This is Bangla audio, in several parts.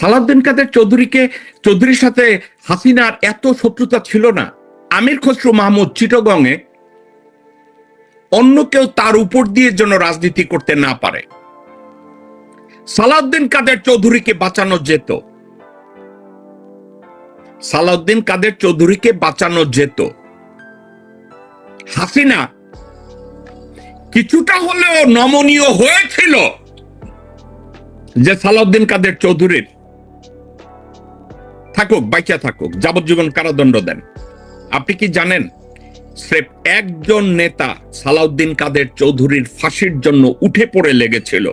সালাউদ্দিন কাদের চৌধুরীকে, চৌধুরীর সাথে হাসিনার এত শত্রুতা ছিল না। আমির খসরু মাহমুদ চিটগংয়ে অন্য কেউ তার উপর দিয়ে যেন রাজনীতি করতে না পারে। সালাউদ্দিন কাদের চৌধুরীকে বাঁচানো যেত। সালাউদ্দিন কাদের চৌধুরীকে বাঁচানো যেত। হাসিনা কিছুটা হলেও নমনীয় হয়েছিল যে সালাউদ্দিন কাদের চৌধুরীর থাকুক, বাইচা থাকুক, যাবজ্জীবন কারাদণ্ড দেন। আপনি কি জানেন, স্রেফ একজন নেতা সালাউদ্দিন কাদের চৌধুরীর ফাঁসির জন্য উঠে পড়ে লেগেছিল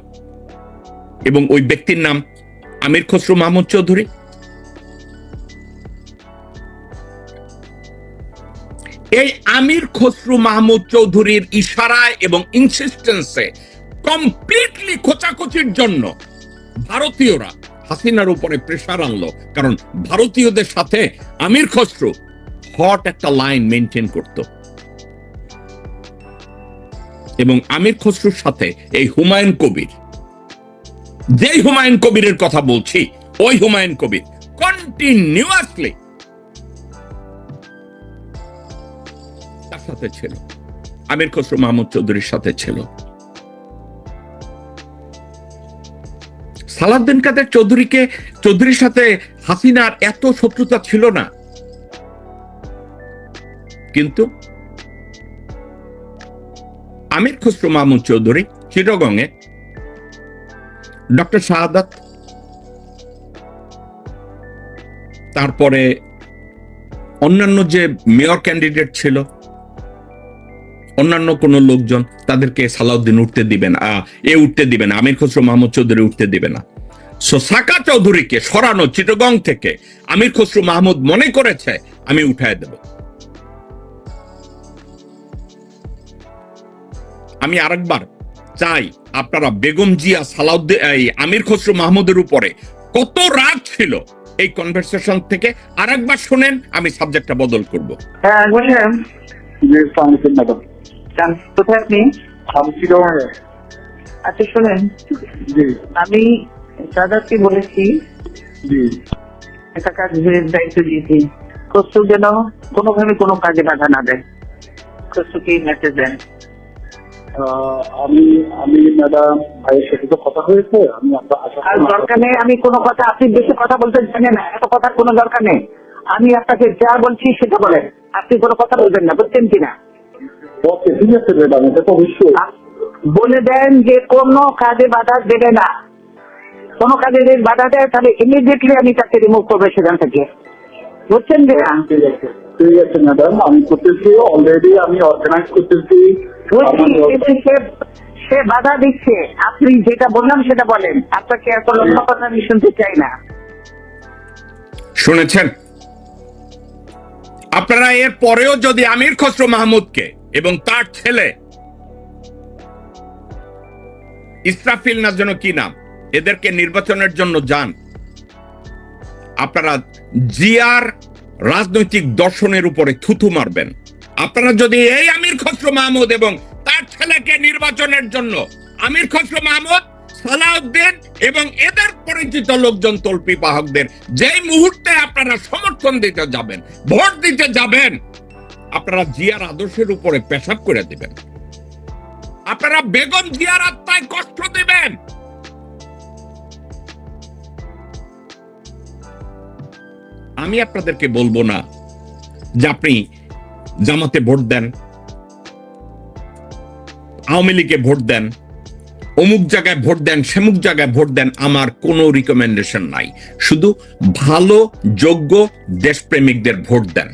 এবং ওই ব্যক্তির নাম আমির খসরু মাহমুদ চৌধুরী? এই আমির খসরু মাহমুদ চৌধুরীর ইশারায় এবং ইনসিস্টেন্সে কমপ্লিটলি খোঁচাখুচির জন্য ভারতীয়রা হাসিনার উপরে প্রেশার আনলো। কারণ ভারতীয়দের সাথে আমির খসরু হট একটা লাইন মেনটেন করত। এবং আমির খসরুর সাথে এই হুমায়ুন কবির। যেই হুমায়ুন কবিরের কথা বলছি, ওই হুমায়ুন কবির কন্টিনিউয়াসলি তার সাথে ছিল। আমির খসরু মাহমুদ চৌধুরীর সাথে ছিল। সালাউদ্দিন কাদের চৌধুরীকে চৌধুরীর সাথে হাসিনার এত শত্রুতা ছিল না। কিন্তু আমির খসরু মাহমুদ চৌধুরী চিটগংয়ে ডক্টর শাহাদাত তারপরে অন্যান্য যে মেয়র ক্যান্ডিডেট ছিল অন্যান্য কোন লোকজন তাদেরকে সালাউদ্দিন উঠতে দিবে না আহ, এ উঠতে দিবে না আমির খসরু মাহমুদ চৌধুরী উঠতে দিবে না। সো সাকা চৌধুরীকে সরানো চিটগং থেকে আমির খসরু মাহমুদ মনে করেছে আমি উঠায় দেব। আমি আরেকবার চাই আপনারা বেগম জিয়া সালাউদ্দিন এই আমির খসরু মাহমুদের উপরে কত রাগ ছিল এই কনভারসেশন থেকে। আরেকবার শুনেন আমি সাবজেক্টটা বদল করব। হ্যাঁ সালামালাইকুম কোথায় আপনি? আচ্ছা শোনেন। জি। আমি সাদাতকে বলেছি একটা কাজের দায়িত্ব দিয়েছি খসরু যেন কোনোভাবে কোনো কাজে বাধা না দেয়। খসরুকে মেসেজ দেন। আমি আমি ম্যাডাম ভাইয়ের সাথে তো কথা হয়েছে আমি আর দরকার নেই আমি কোনো কথা আপনি বেশি কথা বলতে জানেন না এত কথার কোনো দরকার নেই। আমি আপনাকে যা বলছি সেটা বলেন। আপনি কোনো কথা বলবেন না বুঝছেন কিনা? ওকে ঠিক আছে ম্যাডাম এটা তো অবশ্যই। বলে দেন যে কোনো কাজে বাধা দেবে না। কোনো কাজে যদি বাধা দেয় তাহলে ইমিডিয়েটলি আমি তাকে রিমুভ করব সেখান থেকে। বুঝছেন কিনা ঠিক আছে ম্যাডাম আমি করতেছি অলরেডি আমি অর্গানাইজ করতেছি। সে বাধা দিচ্ছে। আপনি যেটা বললাম সেটা বলেন। আপনাকে এত লক্ষ্য কথা আমি শুনতে চাই না। শুনেছেন? আপনারা এর পরেও যদি আমির খসরু মাহমুদকে এবং তার ছেলে ইসরাফিল না যেন কি নাম? এদেরকে নির্বাচনের জন্য যান। আপনারা জিয়ার রাজনৈতিক দর্শনের উপরে থুথু মারবেন। আপনারা যদি এই আমির খসরু মাহমুদ এবং তার ছেলেকে নির্বাচনের জন্য আমির খসরু মাহমুদ, সালাউদ্দিন এবং এদের পরিচিত লোকজন তল্পি বাহকদের যেই মুহূর্তে আপনারা সমর্থন দিতে যাবেন, ভোট দিতে যাবেন, আপনারা জিয়ার আদর্শের উপরে পেশাব করে দিবেন। আপনারা বেগম জিয়ার আত্মায় কষ্ট দিবেন। আমি আপনাদেরকে বলব না যে আপনি জামাতে ভোট দেন, আওয়ামী লীগে ভোট দেন, অমুক জায়গায় ভোট দেন, সেমুক জায়গায় ভোট দেন, আমার কোনো রিকমেন্ডেশন নাই। শুধু ভালো, যোগ্য দেশপ্রেমিকদের ভোট দেন।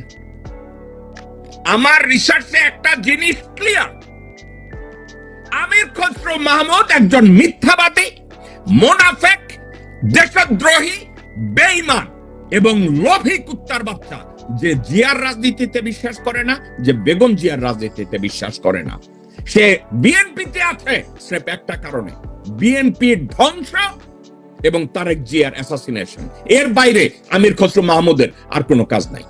আমার রিসার্চে একটা জিনিস ক্লিয়ার আমির খসরু মাহমুদ একজন মিথ্যাবাদী, মোনাফেক, দেশদ্রোহী, বেঈমান। এবং লোভী কুত্তার বাচ্চা, যে জিয়ার রাজনীতিতে বিশ্বাস করে না, যে বেগম জিয়ার রাজনীতিতে বিশ্বাস করে না। সে বিএনপিতে আছে, স্রেফ একটা কারণে। বিএনপির ধ্বংস এবং তারেক জিয়ার অ্যাসাসিনেশন এর বাইরে আমির খসরু মাহমুদের আর কোনো কাজ নাই।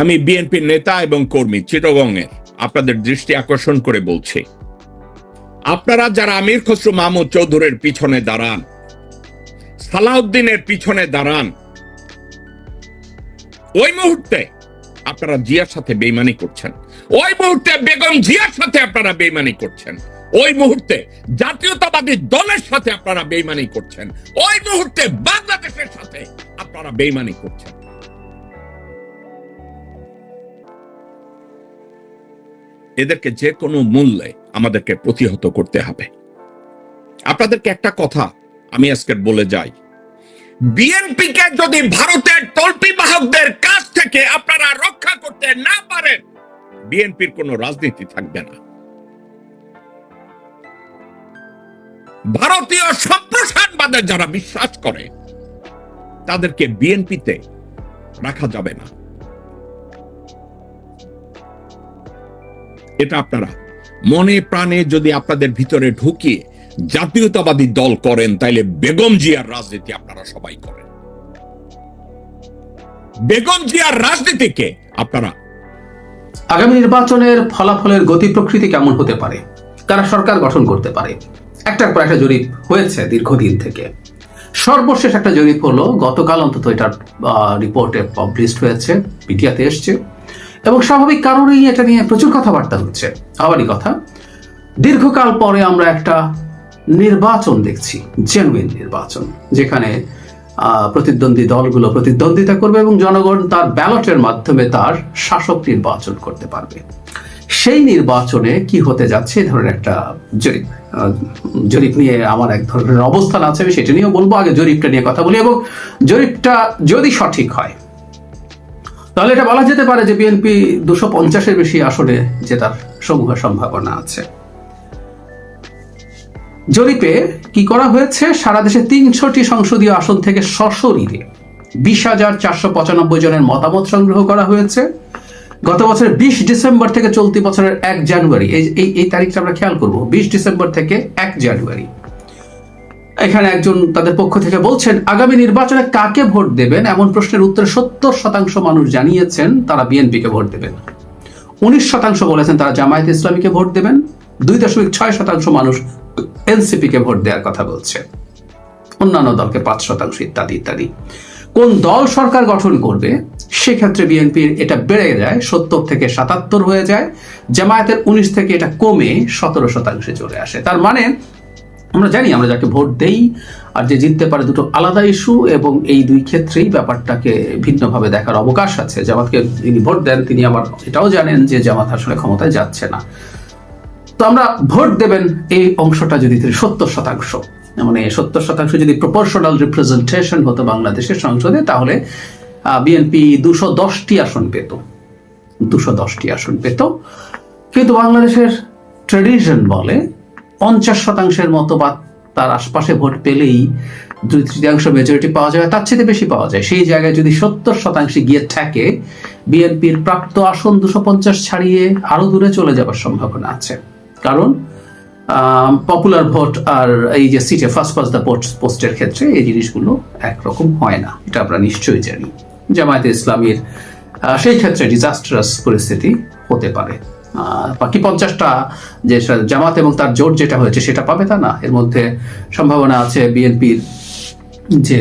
আমি বিএনপির নেতা এবং কর্মী, চিটগংয়ের। আপনাদের দৃষ্টি আকর্ষণ করে বলছি। আপনারা যারা আমির খসরু মাহমুদ চৌধুরীর পিছনে দাঁড়ান, সালাউদ্দিনের পিছনে দাঁড়ান, ওই মুহূর্তে আপনারা জিয়ার সাথে বেইমানি করছেন। ওই মুহূর্তে বেগম জিয়ার সাথে আপনারা বেইমানি করছেন। ওই মুহূর্তে জাতীয়তাবাদী দলের সাথে আপনারা বেইমানি করছেন। ওই মুহূর্তে বাংলাদেশের সাথে আপনারা বেইমানি করছেন। এদেরকে যে কোনো মূল্যে আমাদেরকে প্রতিহত করতে হবে। আপনাদেরকে একটা কথা আমি আজকে বলে যাই। বিএনপি কে যদি ভারতের তল্পি বাহকদের কাছ থেকে আপনারা রক্ষা করতে না পারেন, বিএনপির কোনো রাজনীতি থাকবে না। ভারতীয় সম্প্রসারণবাদে যারা বিশ্বাস করে, তাদেরকে বিএনপিতে রাখা যাবে না। এটা আপনারা। মনে প্রাণে যদি আপনাদের ভিতরে ঢুকিয়ে জাতীয়তাবাদী দল করেন, তাইলে বেগম জিয়ার রাজনীতি আপনারা সবাই করেন। বেগম জিয়ার রাজনীতিকে আপনারা আগামী নির্বাচনের ফলাফলের গতি প্রকৃতি কেমন হতে পারে? কারা সরকার গঠন করতে পারে? একটার পর একটা জরিপ হয়েছে দীর্ঘদিন থেকে। সর্বশেষ একটা জরিপ হলো, গতকাল অন্তত এটার রিপোর্টে পাবলিশড হয়েছে মিডিয়াতে এসছে। এবং স্বাভাবিক কারণেই এটা নিয়ে প্রচুর কথাবার্তা হচ্ছে। আবারই কথা, দীর্ঘকাল পরে আমরা একটা নির্বাচন দেখছি জেনুইন নির্বাচন, যেখানে প্রতিদ্বন্দ্বী দলগুলো প্রতিদ্বন্দ্বিতা করবে এবং জনগণ তার ব্যালটের মাধ্যমে তার শাসক নির্বাচন করতে পারবে। সেই নির্বাচনে কি হতে যাচ্ছে এই ধরনের একটা জরিপ জরিপ নিয়ে আমার এক ধরনের অবস্থান আছে, আমি সেটা নিয়েও বলব। আগে জরিপটা নিয়ে কথা বলি এবং জরিপটা যদি সঠিক হয় তাহলে এটা বলা যেতে পারে যে বিএনপি দুশো পঞ্চাশের বেশি আসনে জেতার সমূহ সম্ভাবনা আছে। জরিপে কি করা হয়েছে? সারা দেশে তিনশোটি সংসদীয় আসন থেকে সশরীরে বিশ হাজার চারশো পঁচানব্বই জনের মতামত সংগ্রহ করা হয়েছে। গত বছরের বিশ ডিসেম্বর থেকে চলতি বছরের এক জানুয়ারি এই, এই- তারিখটা আমরা খেয়াল করব। বিশ ডিসেম্বর থেকে এক জানুয়ারি। এখানে একজন তাদের পক্ষ থেকে বলছেন, আগামী নির্বাচনে কাকে ভোট দেবেন? এমন প্রশ্নের উত্তরে সত্তর শতাংশ মানুষ জানিয়েছেন তারা বিএনপিকে ভোট দেবেন। উনিশ শতাংশ বলেছেন তারা জামায়াত ইসলামীকে ভোট দেবেন। দুই দশমিক ছয় শতাংশ মানুষ এনসিপিকে ভোট দেওয়ার কথা বলছে। অন্যান্য দলকে পাঁচ শতাংশ ইত্যাদি ইত্যাদি। কোন দল সরকার গঠন করবে? সেক্ষেত্রে বিএনপির এটা বেড়ে যায়, সত্তর থেকে সাতাত্তর হয়ে যায়। জামায়াতের উনিশ থেকে এটা কমে সতেরো শতাংশে চলে আসে। তার মানে আমরা জানি আমরা যাকে ভোট দেই, আর যে জিততে পারে দুটো আলাদা ইস্যু এবং এই দুই ক্ষেত্রেই ব্যাপারটাকে ভিন্নভাবে দেখার অবকাশ আছে। জামাতকে যিনি ভোট দেন, তিনি আবার এটাও জানেন যে জামাত আসলে ক্ষমতায় যাচ্ছে না। তো আমরা ভোট দেবেন এই অংশটা যদি সত্তর শতাংশ। মানে সত্তর শতাংশ যদি প্রপোর্শনাল রিপ্রেজেন্টেশন হতো বাংলাদেশের সংসদে, তাহলে বিএনপি দুশো দশটি আসন পেত। দুশো দশটি আসন পেত। কিন্তু বাংলাদেশের ট্রেডিশন বলে পঞ্চাশ শতাংশের মতো বা তার আশপাশে ভোট পেলেই দুই তৃতীয়াংশ মেজরিটি পাওয়া যায়, তার চেয়ে বেশি পাওয়া যায়। সেই জায়গায় যদি সত্তর শতাংশে গিয়ে থাকে, বিএনপির প্রাপ্ত আসন দুশো পঞ্চাশ ছাড়িয়ে আরও দূরে চলে যাবার সম্ভাবনা আছে। কারণ পপুলার ভোট আর এই যে সিটে ফার্স্ট ফার্স্ট দ্য পোস্ট পোস্টের ক্ষেত্রে এই জিনিসগুলো একরকম হয় না। এটা আমরা নিশ্চয়ই জানি। জামায়াতে ইসলামীর সেই ক্ষেত্রে ডিজাস্টারাস পরিস্থিতি হতে পারে। বাকি পঞ্চাশটা যে জামাত এবং তার জোট যেটা হয়েছে সেটা পাবে তা না। এর মধ্যে সম্ভাবনা আছে বিএনপির যে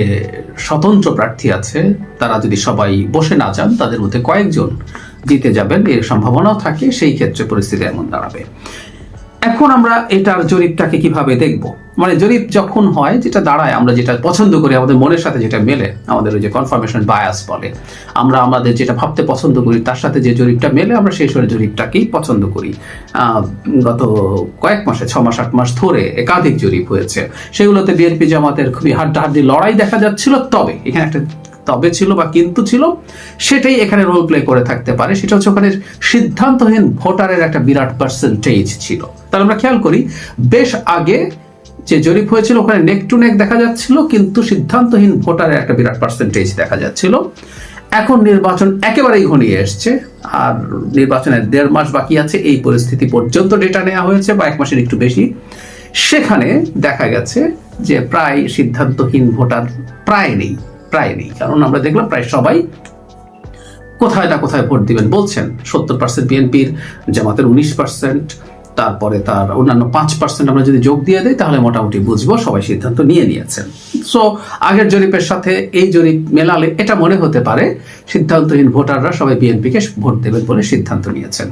স্বতন্ত্র প্রার্থী আছে, তারা যদি সবাই বসে না যান, তাদের মধ্যে কয়েকজন জিতে যাবেন, এর সম্ভাবনাও থাকে, সেই ক্ষেত্রে পরিস্থিতি এমন দাঁড়াবে। এখন আমরা এটার জরিপটাকে কীভাবে দেখব? মানে জরিপ যখন হয়, যেটা দাঁড়ায়, আমরা যেটা পছন্দ করি, আমাদের মনের সাথে যেটা মেলে, আমাদের ওই যে কনফার্মেশন বায়াস বলে, আমরা আমাদের যেটা ভাবতে পছন্দ করি, তার সাথে যে জরিপটা মেলে, আমরা সেই সরে জরিপটাকেই পছন্দ করি। গত কয়েক মাসে, ছ মাস, আট মাস ধরে একাধিক জরিপ হয়েছে। সেগুলোতে বিএনপি জামাতের খুবই হাড্ডাহাড্ডি লড়াই দেখা যাচ্ছিল, তবে এখানে একটা তবে ছিল বা কিন্তু ছিল, সেটাই এখানে রোল প্লে করে থাকতে পারে। সেটা হচ্ছে ওখানে সিদ্ধান্তহীন ভোটারের একটা বিরাট পার্সেন্টেজ ছিল। তাহলে আমরা খেয়াল করি, বেশ আগে যে জরিপ হয়েছিল, ওখানে নেক টু নেক দেখা যাচ্ছিল, কিন্তু সিদ্ধান্তহীন ভোটারের একটা বিরাট পার্সেন্টেজ দেখা যাচ্ছিল। এখন নির্বাচন একেবারেই ঘনিয়ে এসছে, আর নির্বাচনের দেড় মাস বাকি আছে, এই পরিস্থিতি পর্যন্ত ডেটা নেওয়া হয়েছে, বা এক মাসের একটু বেশি। সেখানে দেখা গেছে যে প্রায় সিদ্ধান্তহীন ভোটার প্রায় নেই। প্রায় নেই। কারণ আমরা দেখলাম প্রায় সবাই কোথায় না কোথায় ভোট দিবেন বলছেন। সত্তর পার্সেন্ট বিএনপির, জামাতের উনিশ পার্সেন্ট তারপরে তার অন্যান্য পাঁচ পার্সেন্ট আমরা যদি যোগ দিয়ে দিই, তাহলে মোটামুটি বুঝব সবাই সিদ্ধান্ত নিয়ে নিয়েছেন। সো আগের জরিপের সাথে এই জরিপ মেলালে এটা মনে হতে পারে, সিদ্ধান্তহীন ভোটাররা সবাই বিএনপিকে ভোট দেবেন বলে সিদ্ধান্ত নিয়েছেন।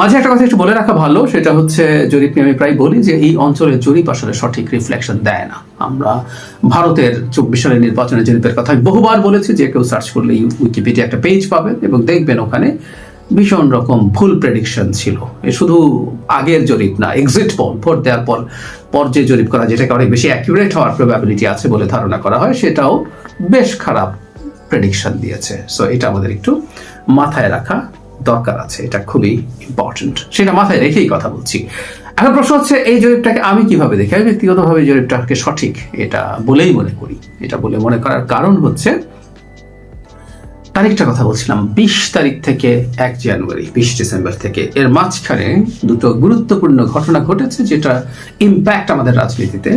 মাঝে একটা কথা একটু বলে রাখা ভালো, সেটা হচ্ছে জরিপ নিয়ে আমি প্রায় বলি যে এই অঞ্চলের জরিপ আসলে সঠিক রিফ্লেকশন দেয় না। আমরা ভারতের চব্বিশ সালের নির্বাচনের জরিপের কথা আমি বহুবার বলেছি, যে কেউ সার্চ করলে উইকিপিডিয়া একটা পেজ পাবেন এবং দেখবেন ওখানে ভীষণ রকম ভুল প্রেডিকশন ছিল। এ শুধু আগের জরিপ না এক্সিট পোল ভোট দেওয়ার পর পর যে জরিপ করা, যেটাকে অনেক বেশি অ্যাকিউরেট হওয়ার প্রবাবিলিটি আছে বলে ধারণা করা হয়, সেটাও বেশ খারাপ প্রেডিকশন দিয়েছে। সো এটা আমাদের একটু মাথায় রাখা দরকার আছে, এটা খুবই ইম্পর্টেন্ট সেটা মাথায় রেখেই কথা বলছি। এখন প্রশ্ন হচ্ছে, এই জরিপটাকে আমি কীভাবে দেখি? আমি ব্যক্তিগতভাবে জরিপটাকে সঠিক এটা বলেই মনে করি। এটা বলে মনে করার কারণ হচ্ছে, তারিখটা কথা বলছিলাম, বিশ তারিখ থেকে এক জানুয়ারি, বিশ ডিসেম্বর থেকে। এর মাঝখানে দুটো গুরুত্বপূর্ণ ঘটনা ঘটেছে, যেটা ইম্প্যাক্ট আমাদের রাজনীতিতে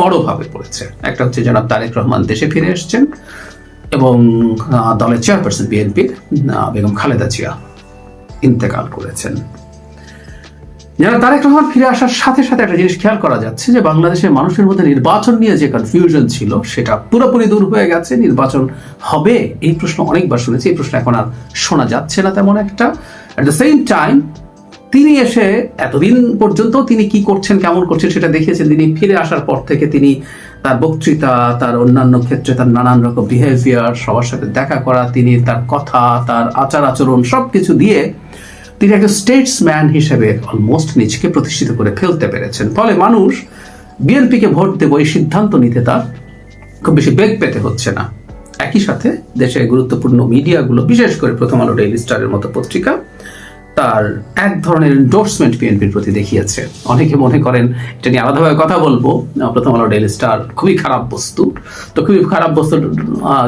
বড়ভাবে পড়েছে। একটা হচ্ছে জনাব তারেক রহমান দেশে ফিরে এসেছেন এবং দলের চেয়ারপারসন বিএনপির বেগম খালেদা জিয়া। ইন্তেকাল করেছেন। যারা তারেক রহমান ফিরে আসার সাথে সাথে একটা জিনিস খেয়াল করা যাচ্ছে যে, বাংলাদেশের মানুষের মধ্যে নির্বাচন নিয়ে যে কনফিউশন ছিল, সেটা পুরোপুরি দূর হয়ে গেছে। নির্বাচন হবে, এই প্রশ্ন অনেকবার শুনেছি, এই প্রশ্ন এখন আর শোনা যাচ্ছে না তেমন একটা। অ্যাট দ্য সেম টাইম তিনি এসে এতদিন পর্যন্ত তিনি কি করছেন, কেমন করছেন, সেটা দেখিয়েছেন। তিনি ফিরে আসার পর থেকে তিনি তার বক্তৃতা, তার অন্যান্য ক্ষেত্রে তার নানান রকম বিহেভিয়ার সবার সাথে দেখা করা, তিনি তার কথা, তার আচার আচরণ, সবকিছু দিয়ে তিনি একটা স্টেটসম্যান হিসেবে অলমোস্ট নিজেকে প্রতিষ্ঠিত করে ফেলতে পেরেছেন। ফলে মানুষ বিএনপিকে ভোট দেবো এই সিদ্ধান্ত নিতে তার খুব বেশি বেগ পেতে হচ্ছে না। একই সাথে দেশের গুরুত্বপূর্ণ মিডিয়াগুলো বিশেষ করে প্রথম আলো ডেইলি স্টারের মতো পত্রিকা তার এক ধরনের এন্ডোর্সমেন্ট বিএনপির প্রতি দেখিয়েছে। অনেকে মনে করেন, এটা নিয়ে আলাদাভাবে কথা বলব। প্রথম আলো ডেইলি স্টার খুবই খারাপ বস্তু। তো খুবই খারাপ বস্তু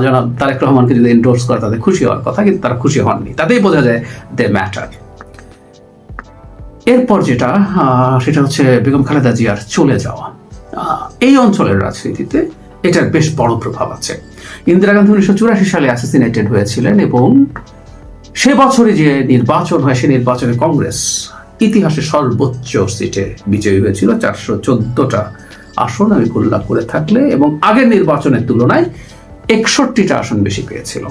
জনাব তারেক রহমানকে যদি এন্ডোর্স করে তাদের খুশি হওয়ার কথা, কিন্তু তারা খুশি হননি। তাতেই বোঝা যায় দে ম্যাটার এরপর যেটা সেটা হচ্ছে বেগম খালেদা জিয়ার চলে যাওয়া। এই অঞ্চলের রাজনীতিতে এটার বেশ বড় প্রভাব আছে। ইন্দিরা গান্ধী উনিশশো চুরাশি সালে অ্যাসাসিনেটেড হয়েছিলেন এবং সে বছরে যে নির্বাচন হয়, সে নির্বাচনে কংগ্রেস ইতিহাসে সর্বোচ্চ সিটে বিজয়ী হয়েছিল। চারশো চোদ্দটা আসন আমি উল্লেখ করে থাকলে এবং আগের নির্বাচনের তুলনায় একষট্টিটা আসন বেশি পেয়েছিল।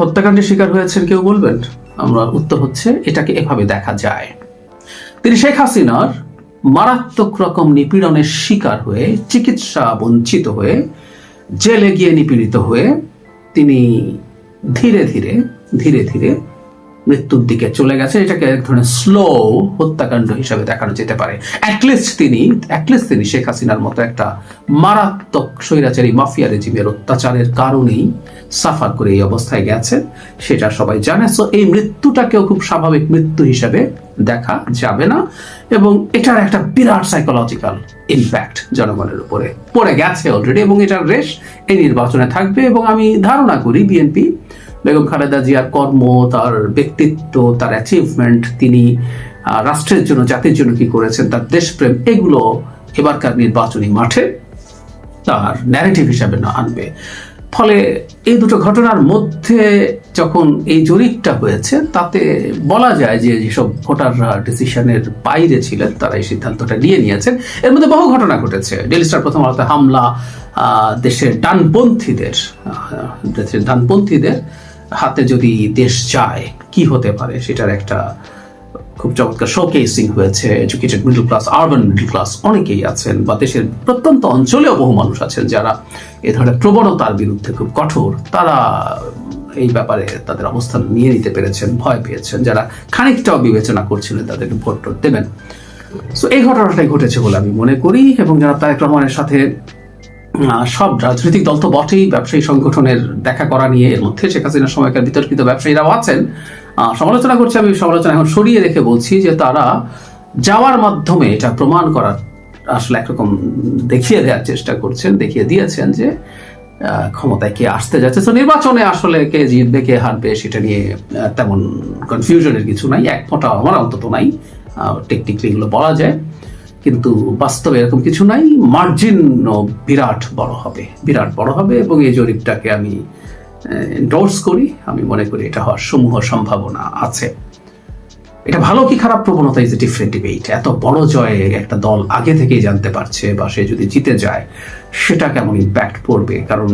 হত্যাকাণ্ডের শিকার হয়েছেন কেউ বলবেন? আমরা উত্তর হচ্ছে, এটাকে এভাবে দেখা যায়। তিনি শেখ হাসিনার মারাত্মক রকম নিপীড়নের শিকার হয়ে, চিকিৎসা বঞ্চিত হয়ে, জেলে গিয়ে নিপীড়িত হয়ে তিনি ধীরে ধীরে ধীরে ধীরে মৃত্যুর দিকে চলে গেছে। এটাকে এক ধরনের স্লো হত্যাকাণ্ড হিসাবে দেখানো যেতে পারে। অ্যাটলিস্ট তিনি অ্যাটলিস্ট তিনি শেখ হাসিনার মতো একটা মারাত্মক স্বৈরাচারী মাফিয়া রেজিমের অত্যাচারের কারণেই সাফার করে এই অবস্থায় গেছেন, সেটা সবাই জানে। সো এই মৃত্যুটাকেও খুব স্বাভাবিক মৃত্যু হিসাবে দেখা যাবে না। এবং এটার একটা বিরাট সাইকোলজিক্যাল ইম্প্যাক্ট জনগণের উপরে পড়ে গেছে অলরেডি এবং এটার রেশ এই নির্বাচনে থাকবে। এবং আমি ধারণা করি বিএনপি বেগম খালেদা জিয়ার কর্ম, তার ব্যক্তিত্ব, তার অ্যাচিভমেন্ট তিনি রাষ্ট্রের জন্য, জাতির জন্য কি করেছেন, তার দেশপ্রেম, এগুলো এবারকার নির্বাচনী মাঠে তার ন্যারেটিভ হিসাবে না আনবে। ফলে এই দুটো ঘটনার মধ্যে যখন এই জরিপটা হয়েছে, তাতে বলা যায় যে যেসব ভোটাররা ডিসিশনের বাইরে ছিলেন, তারা এই সিদ্ধান্তটা নিয়ে নিয়েছেন। এর মধ্যে বহু ঘটনা ঘটেছে। ডেলি স্টার প্রথম আলোতে হামলা দেশের ডানপন্থীদের দেশের ডানপন্থীদের হাতে যদি দেশ যায় কি হতে পারে? সেটার একটা খুব চমৎকার শোকেসিং হয়েছে। Educated middle class urban middle class অনেকেই আছেন বা দেশের প্রত্যন্ত অঞ্চলেও বহু মানুষ আছেন যারা এ ধরনের প্রবণতার বিরুদ্ধে খুব কঠোর। তারা এই ব্যাপারে তাদের অবস্থান নিয়ে নিতে পেরেছেন, ভয় পেয়েছেন। যারা খানিকটাও বিবেচনা করছিলেন তাদেরকে ভোট দেবেন। সো এই ঘটনাটাই ঘটেছে বলে আমি মনে করি এবং যারা তারেক রহমানের সাথে সব রাজনৈতিক দল তো বটেই ব্যবসায়ী সংগঠনের দেখা করা নিয়ে। এর মধ্যে শেখ হাসিনার সময়কার বিতর্কিত ব্যবসায়ীরাও আছেন। সমালোচনা করছে আমি, সমালোচনা এখন সরিয়ে রেখে বলছি যে তারা যাওয়ার মাধ্যমে এটা প্রমাণ করার আসলে একরকম দেখিয়ে দেওয়ার চেষ্টা করছেন, দেখিয়ে দিয়েছেন যে ক্ষমতায় কে আসতে যাচ্ছে। তো নির্বাচনে আসলে কে জিতবে, কে হারবে সেটা নিয়ে তেমন কনফিউশনের কিছু নাই, এক ফোঁটা আমার অন্তত নাই। টেকনিক্যালি এগুলো বলা যায়। কিন্তু বাস্তবে এরকম কিছু নাই। মার্জিন বিরাট বড় হবে, বিরাট বড় হবে এবং এই জরিপটাকে আমি এন্ডোর্স করি। আমি মনে করি এটা হওয়ার সমূহ সম্ভাবনা আছে। এটা ভালো কি খারাপ প্রবণতা ইজ এ ডিফারেন্ট ডিবেট এত বড় জয়ে একটা দল আগে থেকেই জানতে পারছে বা সে যদি জিতে যায়, সেটা কেমন ইম্প্যাক্ট পড়বে? কারণ